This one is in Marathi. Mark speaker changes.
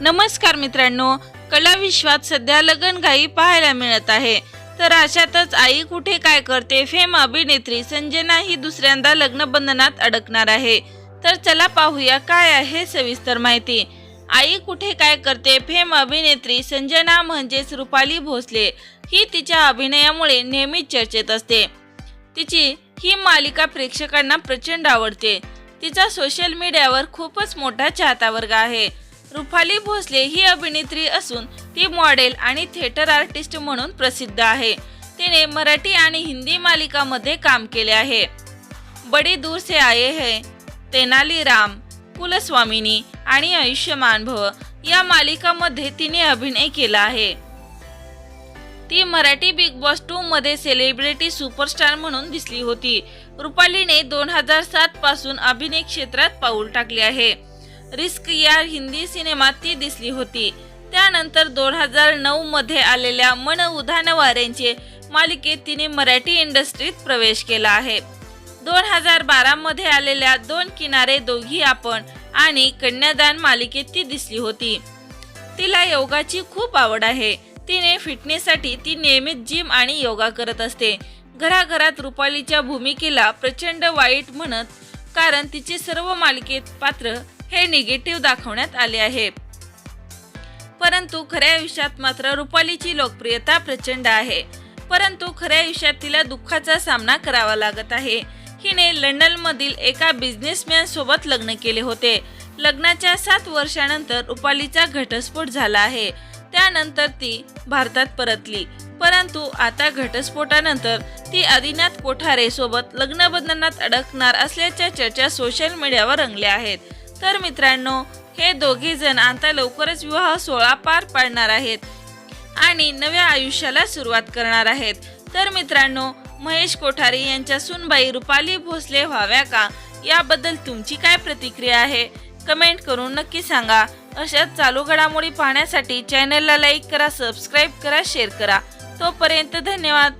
Speaker 1: नमस्कार मित्रांनो कला विश्वात सध्या लगनघाई पाहायला मिळत आहे. तर अशातच आई कुठे काय करते फेम अभिनेत्री संजना ही दुसऱ्यांदा लग्न बंधनात अडकणार आहे. तर चला पाहूया काय आहे सविस्तर माहिती. आई कुठे काय करते फेम अभिनेत्री संजना म्हणजेच रुपाली भोसले ही तिच्या अभिनयामुळे नेहमीच चर्चेत असते. तिची ही मालिका प्रेक्षकांना प्रचंड आवडते. तिचा सोशल मीडियावर खूपच मोठा चाहता वर्ग आहे. रुपाली भोसले ही अभिनेत्री असून ती मॉडेल आणि थिएटर आर्टिस्ट म्हणून प्रसिद्ध आहे. तिने मराठी आणि हिंदी मालिकामध्ये काम केले आहे. बडी दूर से आये है तेनाली राम कुलस्वामिनी आणि आयुष्यमान भव या मालिकामध्ये तिने अभिनय केला आहे. ती मराठी बिग बॉस टू मध्ये सेलिब्रिटी सुपरस्टार म्हणून दिसली होती. रुपालीने दोन हजार सात पासून अभिनय क्षेत्रात पाऊल टाकले आहे. रिस्क या हिंदी सिनेमात ती दिसली होती. त्यानंतर दोन हजार नऊ मध्ये आलेल्या मन उधान वाऱ्यांचे मालिकेत तिने मराठी इंडस्ट्रीत प्रवेश केला आहे. दोन हजार बारा मध्ये आलेल्या दोन किनारे दोघी आपण आणि कन्यादान मालिकेत ती दिसली होती. तिला योगाची खूप आवड आहे. तिने फिटनेससाठी ती नियमित जिम आणि योगा करत असते. घराघरात रुपालीच्या भूमिकेला प्रचंड वाईट म्हणत कारण तिचे सर्व मालिकेत पात्र हे निगेटिव्ह दाखवण्यात आले आहे. परंतु खऱ्या आयुष्यात मात्र रुपालीची लोकप्रियता प्रचंड आहे. परंतु खऱ्या आयुष्यात तिला दुःखाचा सामना करावा लागत आहे. हिने लंडन मधील एका बिझनेसमॅन सोबत लग्न केले होते. लग्नाच्या सात वर्षानंतर रुपालीचा घटस्फोट झाला आहे. त्यानंतर ती भारतात परतली. परंतु आता घटस्फोटानंतर ती आदिनाथ कोठारे सोबत लग्नबंधनात अडकणार असल्याच्या चर्चा सोशल मीडियावर रंगल्या आहेत. तर मित्रांनो हे दोघे जण आता लवकरच विवाह सोहळा पार पाडणार आहेत आणि नव्या आयुष्याला सुरुवात करणार आहेत. तर मित्रांनो महेश कोठारी यांच्या सुनबाई रुपाली भोसले व्हाव्या का? याबद्दल तुमची काय प्रतिक्रिया आहे? कमेंट करून नक्की सांगा. अशाच चालू घडामोडी पाहण्यासाठी चॅनलला लाईक करा सबस्क्राईब करा शेअर करा. तोपर्यंत धन्यवाद.